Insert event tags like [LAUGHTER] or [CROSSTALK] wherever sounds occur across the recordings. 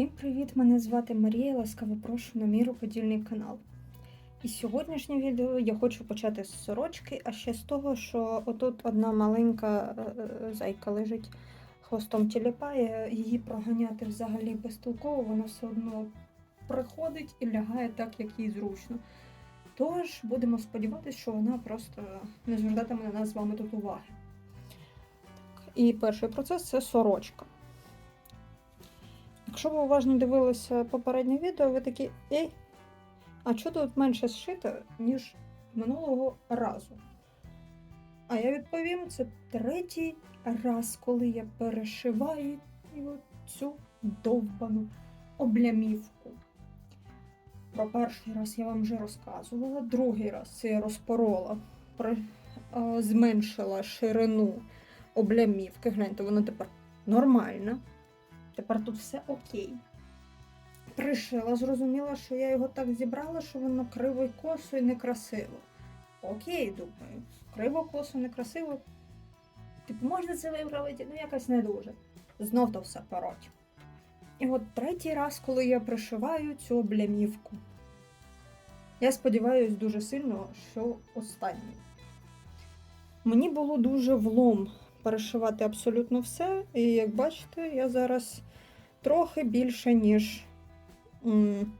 Всім привіт! Мене звати Марія. Ласкаво прошу на мій рукодільний канал. І сьогоднішнє відео я хочу почати з сорочки, а ще з того, що отут одна маленька е, е, зайка лежить, хвостом тіліпає, її проганяти взагалі безтолково, вона все одно приходить і лягає так, як їй зручно. Тож будемо сподіватися, що вона просто не звертатиме на нас з вами тут уваги. Так, І перший процес це сорочка. Якщо ви уважно дивилися попереднє відео, ви такі ей, а чого тут менше зшито, ніж минулого разу? А я відповім, це третій раз, коли я перешиваю цю довбану облямівку. Про перший раз я вам вже розказувала, другий раз це я розпорола, зменшила ширину облямівки. Гляньте, вона тепер нормальна. Тепер тут все окей. Пришила, зрозуміла, що я його так зібрала, що воно криво й косо і некрасиво. Окей, думаю. Криво, косо, некрасиво. Типу, можна це виправити, ну якось не дуже. Знов то все пороть. І от третій раз, коли я пришиваю цю облямівку. Я сподіваюся дуже сильно, що останній. Мені було дуже влом перешивати абсолютно все. І як бачите, я зараз трохи більше, ніж м,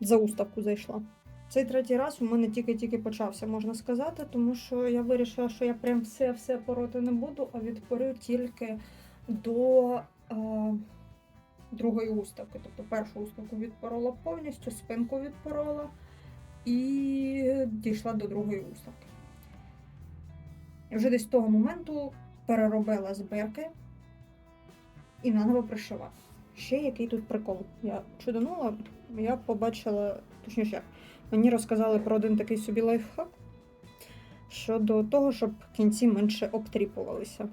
за уставку зайшла. Цей третій раз у мене тільки-тільки почався, можна сказати, тому що я вирішила, що я прям все-все пороти не буду, а відпорю тільки до е, другої уставки. Тобто першу уставку відпорола повністю, спинку відпорола і дійшла до другої уставки. І вже десь з того моменту переробила збірки і наново пришивала. Ще який тут прикол. Я чуданула, я побачила, точніше, мені розказали про один такий собі лайфхак щодо того, щоб кінці менше обтріпувалися.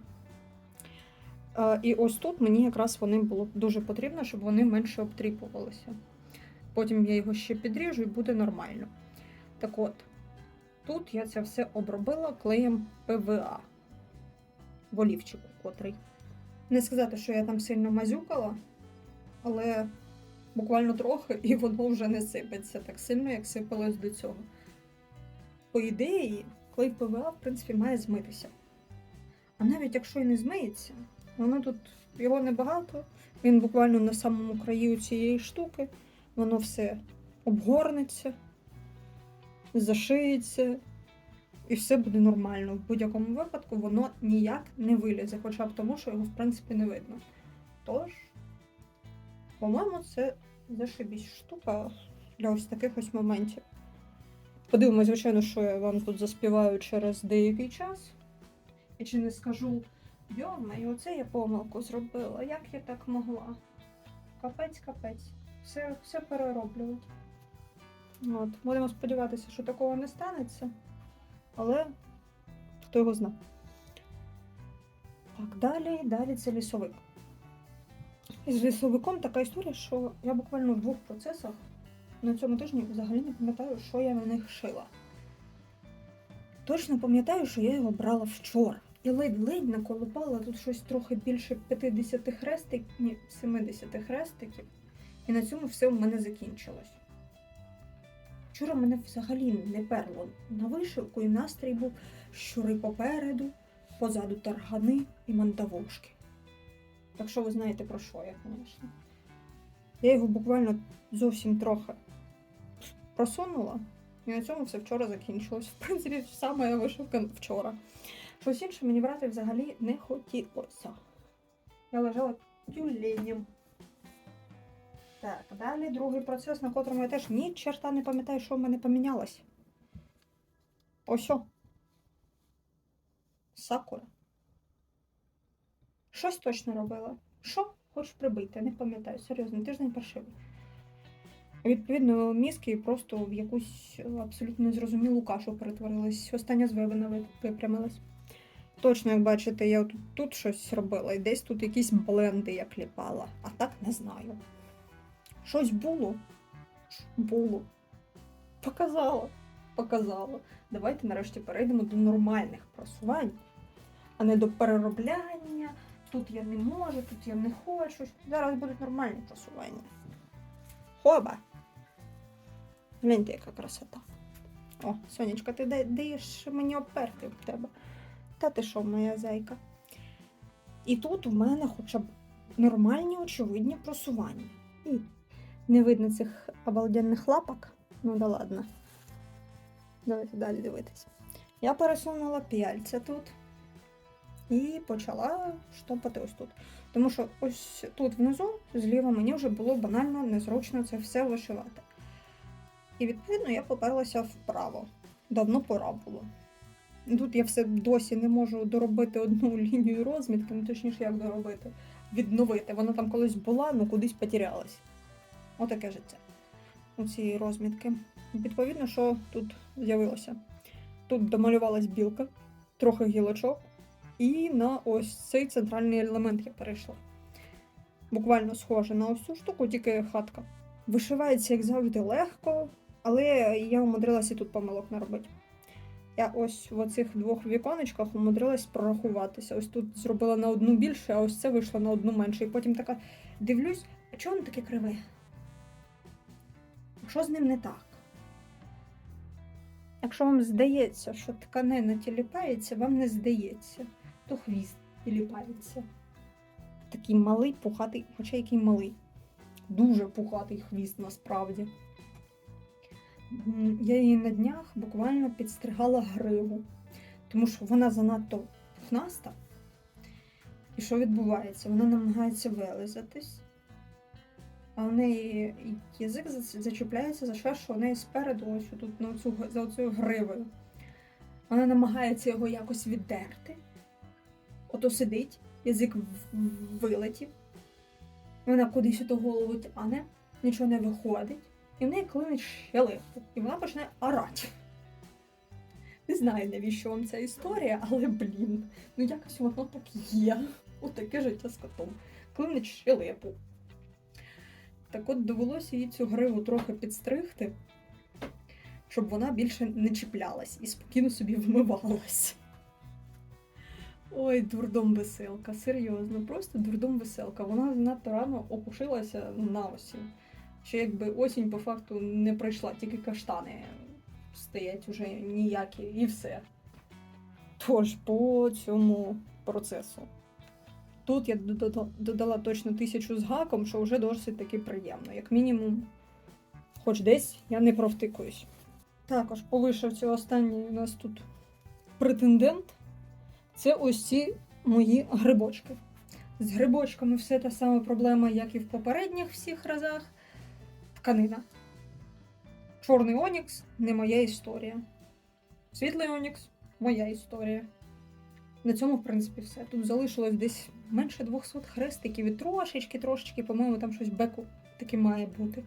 І ось тут мені якраз вони було дуже потрібно, щоб вони менше обтріпувалися. Потім я його ще підріжу і буде нормально. Так от, тут я це все обробила клеєм ПВА в олівчику котрий. Не сказати, що я там сильно мазюкала, але буквально трохи, і воно вже не сипеться так сильно, як сипалось до цього. По ідеї, клей ПВА, в принципі, має змитися. А навіть якщо і не змиється, воно тут його небагато, він буквально на самому краю цієї штуки, воно все обгорнеться, зашиється, і все буде нормально. В будь-якому випадку воно ніяк не вилізе, хоча б тому, що його в принципі не видно. Тож, по-моєму, це зашибісь штука для ось таких ось моментів. Подивимось, звичайно, що я вам тут заспіваю через деякий час. І чи не скажу, йомаю, оце я помилку зробила, як я так могла? Капець, капець. Все, все перероблюють. От, будемо сподіватися, що такого не станеться. Але хто його знає. Так, далі, далі це лісовик. Із лісовиком така історія, що я буквально в двох процесах на цьому тижні взагалі не пам'ятаю, що я на них шила. Точно пам'ятаю, що я його брала вчора. І ледь-ледь наколупала тут щось трохи більше 50 хрестиків, ні, 70 хрестиків. І на цьому все в мене закінчилось. Вчора мене взагалі не перло на вишивку, і настрій був щури попереду, позаду таргани і мандавошки. Так що ви знаєте про що я, звісно. Я його буквально зовсім трохи просунула, і на цьому все вчора закінчилось. В принципі, вся моя вишивка вчора. Щось інше мені брати взагалі не хотілося. Я лежала тюленем. Так, далі другий процес, на котрому я теж ні черта не пам'ятаю, що в мене помінялось. Ось о. Сакура. Щось точно робила. Що? Хоч прибити, не пам'ятаю. Серйозно, тиждень паршивий. Відповідно, мізки просто в якусь абсолютно незрозумілу кашу перетворились. Остання звивина ви- випрямилась. Точно, як бачите, я тут, тут щось робила, і десь тут якісь бленди я кліпала, а так не знаю. Щось було? Було. Показала. Показала. Давайте нарешті перейдемо до нормальних просувань, а не до переробляння, тут я не можу, тут я не хочу. Зараз будуть нормальні просування. Хоба! Гляньте, яка красота. О, Сонечка, ти даєш мені оперти в тебе. Та ти що, моя зайка? І тут у мене хоча б нормальні, очевидні просування. Не видно цих обалденних лапок. Ну да ладно. Давайте далі дивитись. Я пересунула п'яльця тут і почала штопати ось тут. Тому що ось тут внизу, зліва, мені вже було банально незручно це все вишивати. І відповідно я поперлася вправо. Давно пора було. Тут я все досі не можу доробити одну [LAUGHS] лінію розмітки, ну точніше, як доробити, відновити. Вона там колись була, ну кудись потерялась. Отаке життя цієї розмітки. Відповідно, що тут з'явилося? Тут домалювалась білка, трохи гілочок, і на ось цей центральний елемент я перейшла. Буквально схоже на ось цю штуку, тільки хатка. Вишивається, як завжди, легко, але я умудрилася тут помилок наробити. Я ось в оцих двох віконечках умудрилась прорахуватися. Ось тут зробила на одну більше, а ось це вийшло на одну менше. І потім така дивлюсь, а чого воно таке криве? Що з ним не так? Якщо вам здається, що тканина тіліпається, вам не здається, то хвіст тіліпається. Такий малий, пухатий, хоча який малий. Дуже пухатий хвіст насправді. Я її на днях буквально підстригала гриву, тому що вона занадто пухнаста. І що відбувається? Вона намагається вилизатись, а в неї язик зачіпляється за що у неї спереду, ось тут на оцю, за оцею гривою. Вона намагається його якось віддерти. Ото сидить, язик вилетів. Вона кудись ото голову тяне, нічого не виходить. І в неї клинить щелепу. І вона почне орати. Не знаю, навіщо вам ця історія, але блін, ну якось воно так є. Отаке життя з котом. Клинить щелепу. Так от довелося їй цю гриву трохи підстригти, щоб вона більше не чіплялась і спокійно собі вмивалась. Ой, дурдом веселка, серйозно, просто дурдом веселка. Вона надто рано опушилася на осінь. Що якби осінь по факту не пройшла, тільки каштани стоять уже ніякі і все. Тож по цьому процесу. Тут я додала, точно тисячу з гаком, що вже досить таки приємно. Як мінімум, хоч десь я не провтикуюсь. Також по вишивці останній у нас тут претендент. Це ось ці мої грибочки. З грибочками все та сама проблема, як і в попередніх всіх разах. Тканина. Чорний Онікс не моя історія. Світлий Онікс моя історія. На цьому, в принципі, все. Тут залишилось десь менше 200 хрестиків і трошечки, трошечки, по-моєму, там щось беку таки має бути.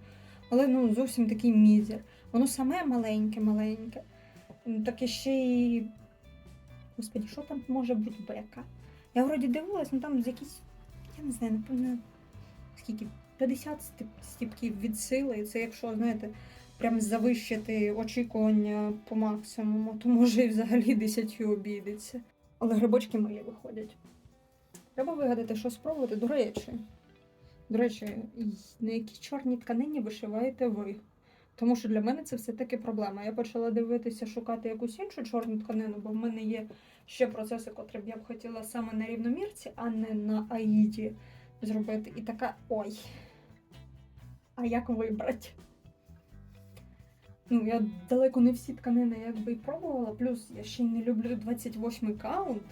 Але ну зовсім такий мізер. Воно саме маленьке-маленьке. Ну, Таке ще й. Господі, що там може бути бека? Я вроді дивилась, ну там з якісь, я не знаю, напевно, скільки 50 стіп- стіпків від сили. І це якщо, знаєте, прям завищити очікування по максимуму, то може і взагалі 10 обійдеться. Але грибочки мої виходять. Треба вигадати, що спробувати. До речі, до речі, на якій чорній тканині вишиваєте ви? Тому що для мене це все-таки проблема. Я почала дивитися, шукати якусь іншу чорну тканину, бо в мене є ще процеси, котрі б я б хотіла саме на рівномірці, а не на аїді зробити. І така ой. А як вибрати? Ну, я далеко не всі тканини якби пробувала, плюс я ще не люблю 28 каунт.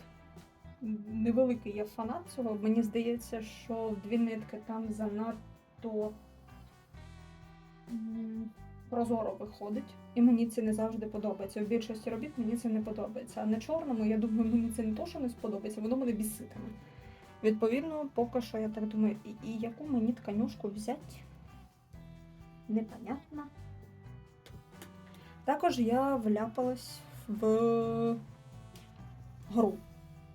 Невеликий я фанат цього. Мені здається, що дві нитки там занадто прозоро виходить. І мені це не завжди подобається. У більшості робіт мені це не подобається. А на чорному, я думаю, мені це не то, що не сподобається, воно мене біситиме. Відповідно, поки що я так думаю, і, і яку мені тканюшку взяти? Непонятно. Також я вляпалась в гру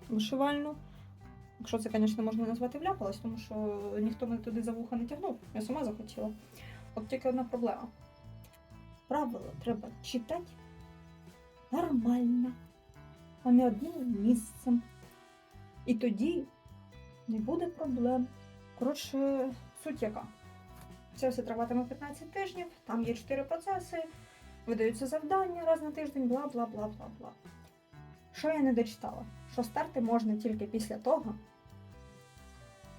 вишивальну. Якщо це, звісно, можна назвати вляпалась, тому що ніхто мене туди за вуха не тягнув, я сама захотіла. От тільки одна проблема. Правила треба читати нормально, а не одним місцем. І тоді Не буде проблем. Коротше, суть яка. Це все триватиме 15 тижнів, там є 4 процеси, видаються завдання раз на тиждень, бла бла бла бла бла. Що я не дочитала? Що старти можна тільки після того,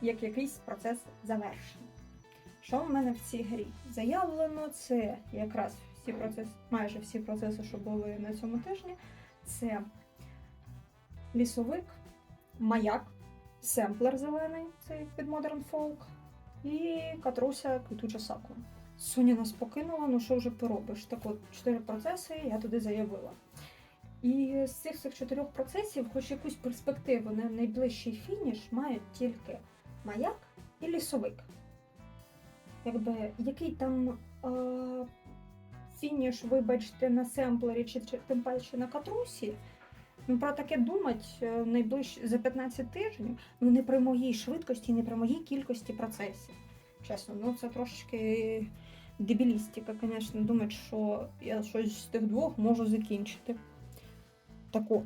як якийсь процес завершений. Що в мене в цій грі? Заявлено це якраз всі процеси, майже всі процеси, що були на цьому тижні. Це лісовик, маяк, семплер зелений, цей під Modern Folk, і катруся квітуча сакура. Соня нас покинула, ну що вже поробиш? Так от, чотири процеси я туди заявила. І з цих цих чотирьох процесів, хоч якусь перспективу на найближчий фініш, мають тільки маяк і лісовик. Якби який там е, фініш, вибачте, на семплері чи, чи тим паче на катрусі. Ну, про таке думать е, найближче за 15 тижнів, ну не при моїй швидкості, не при моїй кількості процесів. Чесно, ну це трошки дебілістика, звісно, думати, що я щось з тих двох можу закінчити. Так от,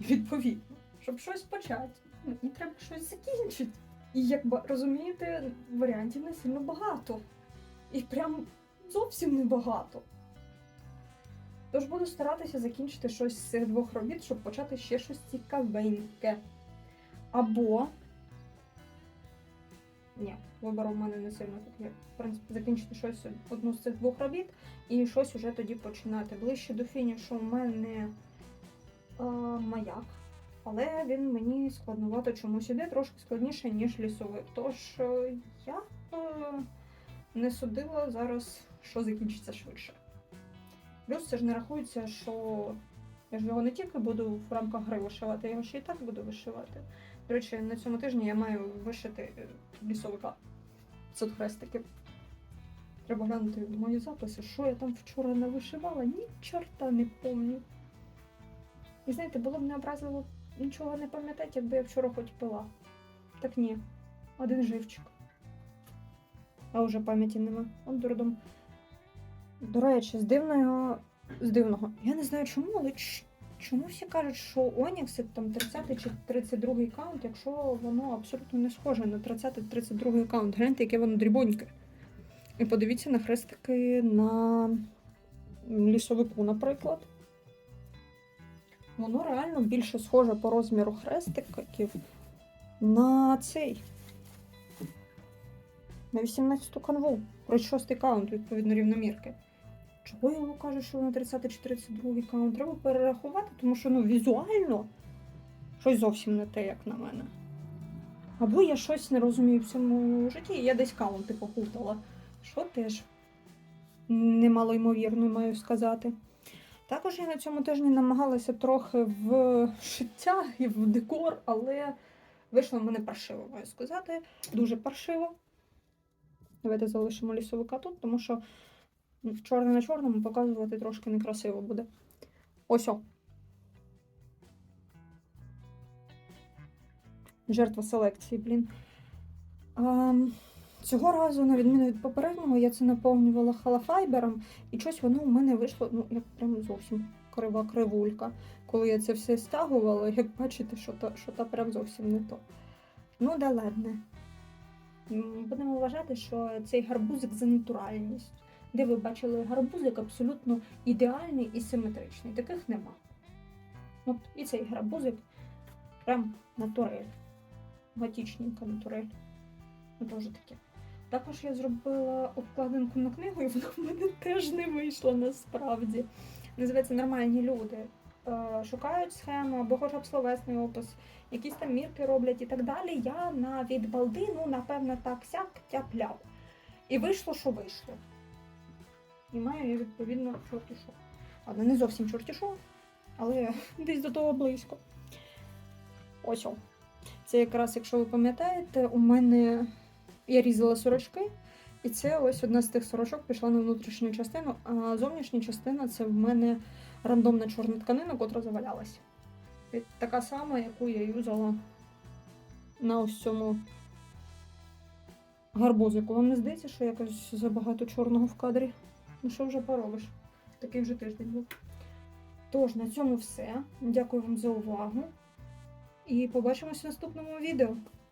відповідно, щоб щось почати, ну, і треба щось закінчити. І як розумієте, варіантів не сильно багато. І прям зовсім небагато. Тож буду старатися закінчити щось з цих двох робіт, щоб почати ще щось цікавеньке. Або. Ні, вибору в мене не сильно таке. В принципі, закінчити щось одну з цих двох робіт і щось уже тоді починати. Ближче до фінішу у мене е, маяк. Але він мені складновато чомусь іде, трошки складніше, ніж лісовик. Тож е, я е, не судила зараз, що закінчиться швидше. Плюс це ж не рахується, що я ж його не тільки буду в рамках гри вишивати, я його ще і так буду вишивати. До речі, на цьому тижні я маю вишити е, лісовика. Це хрестиків. Треба глянути мої записи, що я там вчора не вишивала, ні чорта не пам'ятаю. І знаєте, було б необразливо нічого не пам'ятати, якби я вчора хоч пила. Так ні, один живчик. А вже пам'яті нема. Он дурдом. До речі, з дивного. З дивного. Я не знаю чому, але чому всі кажуть, що Онікс там 30 чи 32 каунт, якщо воно абсолютно не схоже на 30-32 каунт. Гляньте, яке воно дрібоньке. І подивіться на хрестики на лісовику, наприклад. Воно реально більше схоже по розміру хрестиків на цей. На 18-ту канву. Про 6 каунт, відповідно, рівномірки. Чого я кажу, що на 30 чи 32 каунт? Треба перерахувати, тому що ну, візуально щось зовсім не те, як на мене. Або я щось не розумію в цьому житті, і я десь каунти попутала. Що теж немало ймовірно маю сказати. Також я на цьому тижні намагалася трохи в шиття і в декор, але вийшло в мене паршиво, маю сказати. Дуже паршиво. Давайте залишимо лісовика тут, тому що в чорне на чорному показувати трошки некрасиво буде. Ось о. Жертва селекції, блін. А, цього разу, на відміну від попереднього, я це наповнювала халафайбером, і щось воно у мене вийшло, ну, як прям зовсім крива кривулька. Коли я це все стягувала, як бачите, що та, що та прям зовсім не то. Ну, да ладно. Будемо вважати, що цей гарбузик за натуральність. Де ви бачили гарбузик абсолютно ідеальний і симетричний. Таких нема. От і цей гарбузик прям натурель. Готічненька натурель. Ну, теж таке. Також я зробила обкладинку на книгу, і вона в мене теж не вийшла насправді. Називається Нормальні люди. Е, Шукають схему або хоча б словесний опис, якісь там мірки роблять і так далі. Я на від балди, ну, напевно, так сяк тяп-ляв. І вийшло, що вийшло. І маю я відповідно чортішу. Ладно, не зовсім чортішу, але [LAUGHS] десь до того близько. Ось. Це якраз, якщо ви пам'ятаєте, у мене я різала сорочки, і це ось одна з тих сорочок пішла на внутрішню частину, а зовнішня частина це в мене рандомна чорна тканина, котра завалялася. Така сама, яку я юзала на ось цьому гарбузику. Вам не здається, що якось забагато чорного в кадрі? Ну що вже поробиш? Такий вже тиждень був. Тож, на цьому все. Дякую вам за увагу. І побачимось в наступному відео.